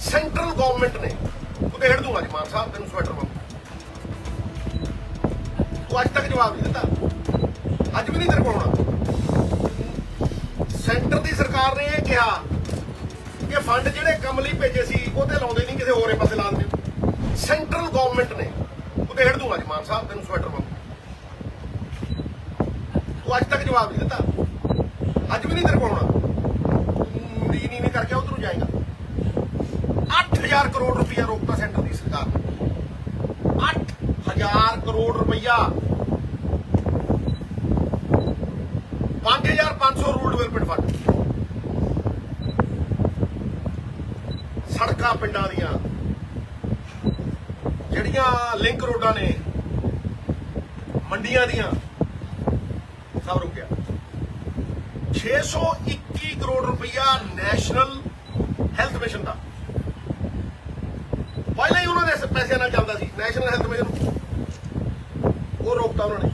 Central government ਨੇ। ਉਹ ਦੇੜ ਦੂੰਗਾ ਜੀ, ਮਾਨ ਸਾਹਿਬ, ਤੈਨੂੰ ਸਵੈਟਰ ਮੰਗ ਤੂੰ ਅੱਜ ਤੱਕ ਜਵਾਬ ਨਹੀਂ ਦਿੱਤਾ। ਅੱਜ ਵੀ ਨਹੀਂ ਤੇਰੇ ਕੋਲ ਆਉਣਾ। ਸੈਂਟਰ ਦੀ ਸਰਕਾਰ ਨੇ ਇਹ ਕਿਹਾ ਕਿ ਫੰਡ ਜਿਹੜੇ ਕੰਮ ਲਈ ਭੇਜੇ ਸੀ, ਉਹ ਤੇ ਲਾਉਂਦੇ ਨਹੀਂ, ਕਿਸੇ ਹੋਰੇ ਪਾਸੇ ਲਾ ਦਿੰਦੇ। ਸੈਂਟਰਲ ਗਵਰਨਮੈਂਟ ਨੇ, ਉਹ ਦੇੜ ਦੂੰਗਾ ਜੀ, ਮਾਨ ਸਾਹਿਬ, ਤੈਨੂੰ ਸਵੈਟਰ ਮੰਗ ਤੂੰ ਅੱਜ ਤੱਕ ਜਵਾਬ ਨਹੀਂ ਦਿੱਤਾ। ਅੱਜ ਵੀ ਨਹੀਂ ਤੇਰੇ ਕੋਲ ਆਉਣਾ। ਨੀ ਨੀ ਕਰਕੇ ਉਧਰ 8000 ਕਰੋੜ ਰੁਪਇਆ ਰੋਕਤਾ ਸੈਂਟਰ ਦੀ ਸਰਕਾਰ ਨੇ। 8000 ਕਰੋੜ ਰੁਪਇਆ 5500 ਰੂਰਲ ਡਿਵੈਲਪਮੈਂਟ ਫੰਡ। ਸੜਕਾਂ ਪਿੰਡਾਂ ਦੀਆਂ। ਜਿਹੜੀਆਂ ਲਿੰਕ ਰੋਡਾਂ ਨੇ, ਮੰਡੀਆਂ ਦੀਆਂ, ਸਭ ਰੁਕਿਆ। 621 ਕਰੋੜ ਰੁਪਇਆ ਨੈਸ਼ਨਲ ਹੈਲਥ ਮਿਸ਼ਨ ਦਾ। ਪਹਿਲਾਂ ਹੀ ਉਹਨਾਂ ਦੇ ਪੈਸਿਆਂ ਨਾਲ ਚੱਲਦਾ ਸੀ ਨੈਸ਼ਨਲ ਹੈਲਥ ਮਿਸ਼ਨ ਉਹ ਰੋਕਤਾ ਉਹਨਾਂ ਨੇ।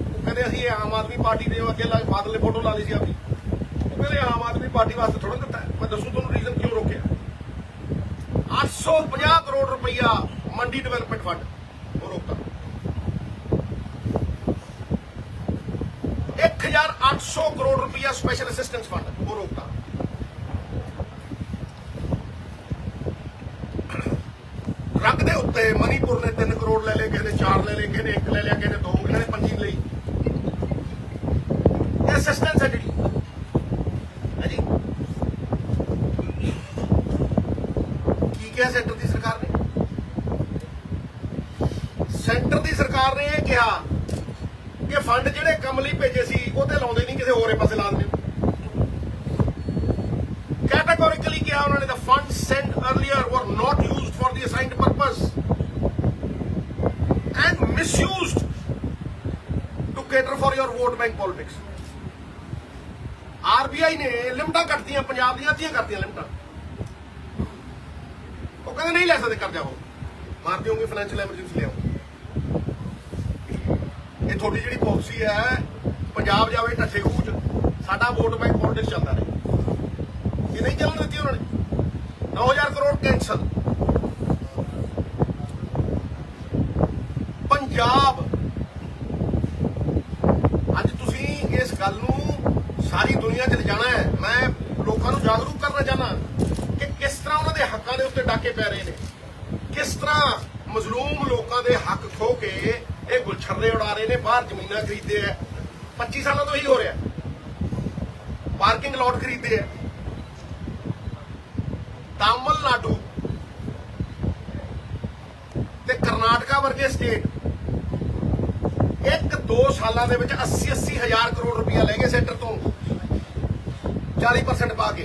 ਉਹ ਕਹਿੰਦੇ ਅਸੀਂ ਆਮ ਆਦਮੀ ਪਾਰਟੀ ਦੇ ਅੱਗੇ ਲਾ ਬਾਦਲ ਨੇ ਫੋਟੋ ਲਾ ਲਈ ਸੀ ਆਪਣੀ ਉਹ ਕਹਿੰਦੇ ਆਮ ਆਦਮੀ ਪਾਰਟੀ ਵਾਸਤੇ ਥੋੜਾ ਦਿੱਤਾ ਮੈਂ ਦੱਸੂ ਤੁਹਾਨੂੰ ਰੀਜ਼ਨ ਕਿਉਂ ਰੋਕਿਆ। 850 ਕਰੋੜ ਰੁਪਈਆ ਮੰਡੀ ਡਿਵੈਲਪਮੈਂਟ ਫੰਡ ਉਹ ਰੋਕਤਾ। 1800 ਕਰੋੜ ਰੁਪਈਆ ਸਪੈਸ਼ਲ ਅਸਿਸਟੈਂਸ ਫੰਡ ਉਹ ਰੋਕਤਾ। ਰੱਗ ਮਨੀਪੁਰ ਨੇ 3 ਕਰੋੜ ਲੈ ਲਏ, ਕਿਸੇ ਨੇ 4 ਲੈ ਲਏ, ਕਿਸੇ ਨੇ 1 ਲੈ ਲਿਆ, ਕਿਸੇ ਨੇ 2 ਕਿਸੇ ਨੇ 5 ਲਈ। ਇਹ ਅਸਿਸਟੈਂਸ ਹੈ ਜਿਹੜੀ। ਹੈ ਕੀ ਕਿਹਾ ਸੈਂਟਰ ਦੀ ਸਰਕਾਰ ਨੇ? ਸੈਂਟਰ ਦੀ ਸਰਕਾਰ ਨੇ ਇਹ ਕਿਹਾ ਕਿ ਫੰਡ ਜਿਹੜੇ ਕੰਮ ਲਈ ਭੇਜੇ ਸੀ, ਉਹ ਤੇ ਲਾਉਂਦੇ ਨਹੀਂ ਕਿਸੇ ਹੋਰੇ cater for your vote bank politics. RBI ਨੇ ਲਿਮਟਾਂ ਕੱਟਦੀਆਂ ਪੰਜਾਬ ਦੀਆਂ ਅੱਧੀਆਂ ਕਰਤੀਆਂ ਲਿਮਟਾਂ। ਉਹ ਕਹਿੰਦੇ ਨਹੀਂ ਲੈ ਸਕਦੇ ਕਰਜ਼ਾ ਉਹ। ਮਾਰ ਦਿਓਗੇ ਫਾਈਨੈਂਸ਼ੀਅਲ ਐਮਰਜੈਂਸੀ ਲਿਆਓ ਇਹ ਤੁਹਾਡੀ ਜਿਹੜੀ ਪਾਲਿਸੀ ਹੈ, ਪੰਜਾਬ ਜਾਵੇ, ਢੱਠੇ ਖੂਹ ਸਾਡਾ ਵੋਟ ਬੈਂਕ ਪੋਲਿਟਿਕਸ ਚੱਲਦਾ ਰਹੇ। ਇਹ ਨਹੀਂ ਚੱਲਣ ਦਿੱਤੀ ਉਹਨਾਂ ਨੇ। 9000 ਕਰੋੜ ਕੈਂਸਲ ਪੰਜਾਬ ਦੁਨੀਆ 'ਚ ਲਿਜਾਣਾ ਹੈ। ਮੈਂ ਲੋਕਾਂ ਨੂੰ ਜਾਗਰੂਕ ਕਰਨਾ ਚਾਹਨਾ ਕਿ ਕਿਸ ਤਰ੍ਹਾਂ ਉਹਨਾਂ ਦੇ ਹੱਕਾਂ ਦੇ ਉੱਤੇ ਡਾਕੇ ਪੈ ਰਹੇ ਨੇ। ਕਿਸ ਤਰ੍ਹਾਂ ਮਜ਼ਲੂਮ ਲੋਕਾਂ ਦੇ ਹੱਕ ਖੋ ਕੇ ਇਹ ਗੁਲਛਰਦੇ ਉਡਾ ਰਹੇ ਨੇ, ਬਾਹਰ ਜ਼ਮੀਨਾਂ ਖਰੀਦਦੇ ਆ। 25 ਸਾਲਾਂ ਤੋਂ ਹੀ ਹੋ ਰਿਹਾ। ਪਾਰਕਿੰਗ ਲਾਟ ਖਰੀਦਦੇ ਆ। ਤਾਮਿਲਨਾਡੂ ਤੇ ਕਰਨਾਟਕਾ ਵਰਗੇ ਸਟੇਟ ਇੱਕ ਦੋ ਸਾਲਾਂ ਦੇ ਵਿੱਚ 80 80 ਹਜ਼ਾਰ ਕਰੋੜ ਰੁਪਇਆ ਲੈ ਗਏ ਸੈਂਟਰ ਤੋਂ। 40% ਪਾ ਕੇ।